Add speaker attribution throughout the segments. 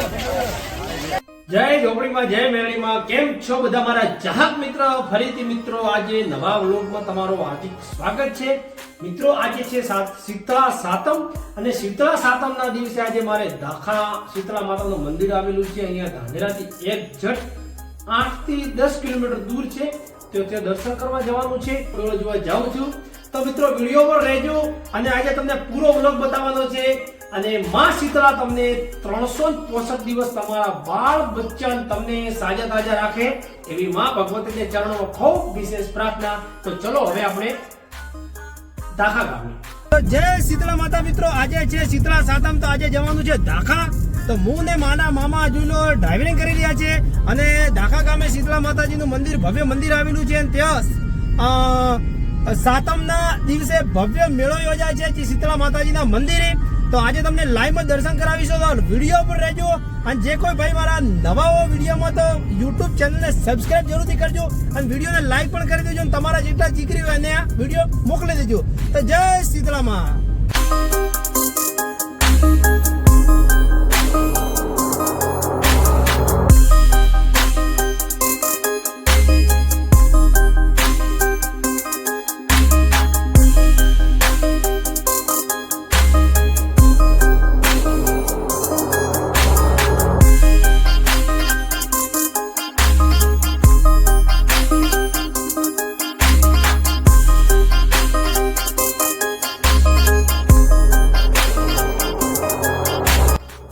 Speaker 1: જય ઝોપડીમાં, જય મેળીમાં કેમ છો બધા મારા ચાહક મિત્ર? ફરીથી મિત્રો, આજે નવા વ્લોગમાં તમારો હાર્દિક સ્વાગત છે. મિત્રો, આજે છે શીતળા સાતમ અને શીતળા સાતમના દિવસે આજે મારે દાખા શીતળા માતાનું મંદિર આવેલું છે. અહીંયા ધાનેરાથી એક જટ આઠથી દસ કિલોમીટર દૂર છે. તો ત્યાં દર્શન કરવા જવાનું છે. જોવા જાઉં છું. તો મિત્રો, વીડિયો પર રહેજો અને આજે તમને પૂરો વ્લોગ બતાવવાનો છે. અને માં શીતળા તમને ત્રણસો પોસઠ દિવસ તમારા બાળ બચ્ચા તમને સાજા તાજા રાખે એવી માં ભગવતીને ચરણોમાં ખૂબ વિશેષ પ્રાર્થના. તો ચલો હવે આપણે દાખા ગામે જય શીતળા માતા મિત્રો. આજે છે શીતળા સાતમ, તો આજે જવાનું છે દાખા તો હું ને માના મામા હજુ ડ્રાઇવિંગ કરી રહ્યા છે અને દાખા ગામે શીતળા માતાજીનું મંદિર, ભવ્ય મંદિર આવેલું છે. અને ત્યાં સાતમના દિવસે ભવ્ય મેળો યોજાય છે શીતળા માતાજીના મંદિરે. તો આજે તમને લાઈવમાં દર્શન કરાવીશું તો વીડિયો પર રહેજો. અને જે કોઈ ભાઈ મારા નવા હો વિડીયોમાં તો યુટ્યુબ ચેનલને સબસ્ક્રાઇબ જરૂરથી કરજો. અને વિડીયોને લાઈક પણ કરી દેજો અને તમારા જેટલા દીકરી હોય એને આ વીડિયો મોકલી દેજો. તો જય શીતળામાં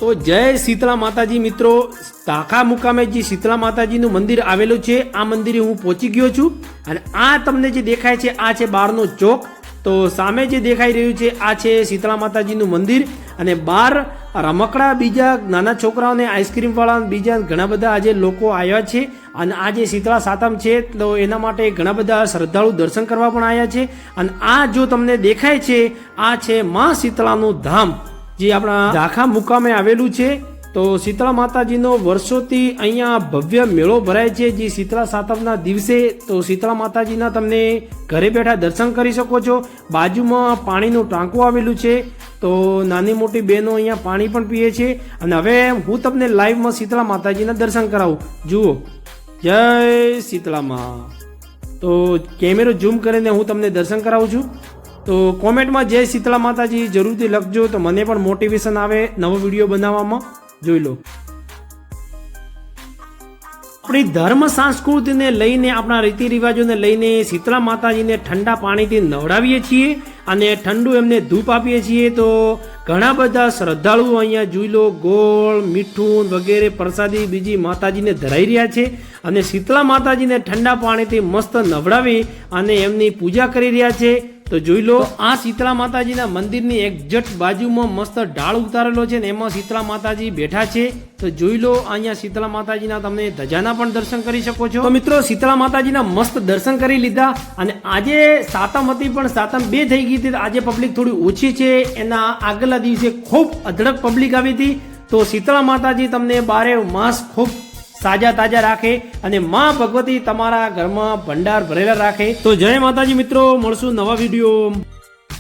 Speaker 1: તો જય શીતળા માતાજી મિત્રો. તાખા મુકામે જે શીતળા માતાજીનું મંદિર આવેલું છે. આ મંદિરે હું પહોંચી ગયો છું અને આ તમને જે દેખાય છે, આ છે બારનો ચોક. તો સામે જે દેખાઈ રહ્યું છે, આ છે શીતળા માતાજીનું મંદિર. અને બાર રમકડા બીજા નાના છોકરાઓને આઈસ્ક્રીમ વાળા બીજા ઘણા બધા આજે લોકો આવ્યા છે. અને આ જે શીતળા સાતમ છે, તો એના માટે ઘણા બધા શ્રદ્ધાળુ દર્શન કરવા પણ આવ્યા છે. અને આ જો તમને દેખાય છે, આ છે મા શીતળાનું ધામ. જે આપણા ઝાખા મુકામે આવેલું છે, તો શીતળા માતાજીનો વર્ષોથી અહીંયા ભવ્ય મેળો ભરાય છે જે શીતળા સાતમના દિવસે, તો શીતળા માતાજીના તમને ઘરે બેઠા દર્શન કરી શકો છો. બાજુમાં પાણીનું ટાંકું આવેલું છે, તો નાની મોટી બહેનો અહીંયા પાણી પણ પીએ છે. અને હવે હું તમને લાઈવમાં શીતળા માતાજીના દર્શન કરાવું. જુઓ. જય શીતળામાં તો કેમેરો ઝૂમ કરીને હું તમને દર્શન કરાવું છું. તો કોમેન્ટમાં જય શીતળા માતાજી, જરૂરથી લખજો તો મને પણ મોટિવેશન આવે નવો વીડિયો બનાવવામાં. જોઈ લો. આપણી ધર્મ સંસ્કૃતિને લઈને, આપણા રીતિ રિવાજોને લઈને શીતળા માતાજીને ઠંડા પાણીથી નવડાવીએ છીએ અને ઠંડુ એમને ધૂપ આપીએ છીએ, તો ઘણા બધા શ્રદ્ધાળુઓ અહીંયા જોઈ લો, ગોળ, મીઠું વગેરે પ્રસાદી બીજી માતાજીને ધરાઈ રહ્યા છે અને શીતળા માતાજીને ઠંડા પાણીથી મસ્ત નવડાવી અને એમની પૂજા કરી રહ્યા છે. તો જોઈ લો, આ શીતળા માતાજીના મંદિરની એક્ઝેક્ટ બાજુમાં મસ્ત ઢાળ ઉતારેલો છે ને એમાં શીતળા માતાજી બેઠા છે. તો જોઈ લો, અહીંયા શીતળા માતાજીના તમે ધજાના પણ દર્શન કરી શકો છો. તો મિત્રો, શીતળા માતાજીના મસ્ત દર્શન કરી લીધા અને આજે સાતમ હતી પણ સાતમ બે થઈ ગઈ હતી. આજે પબ્લિક થોડી ઓછી છે. એના આગલા દિવસે ખૂબ અધડક પબ્લિક આવી હતી. તો શીતળા માતાજી તમને બારે માસ ખૂબ સાજા તાજા રાખે અને માં ભગવતી તમારા ઘરમાં ભંડાર ભરેલા રાખે. તો જય માતાજી મિત્રો, મળશું નવા વીડિયો.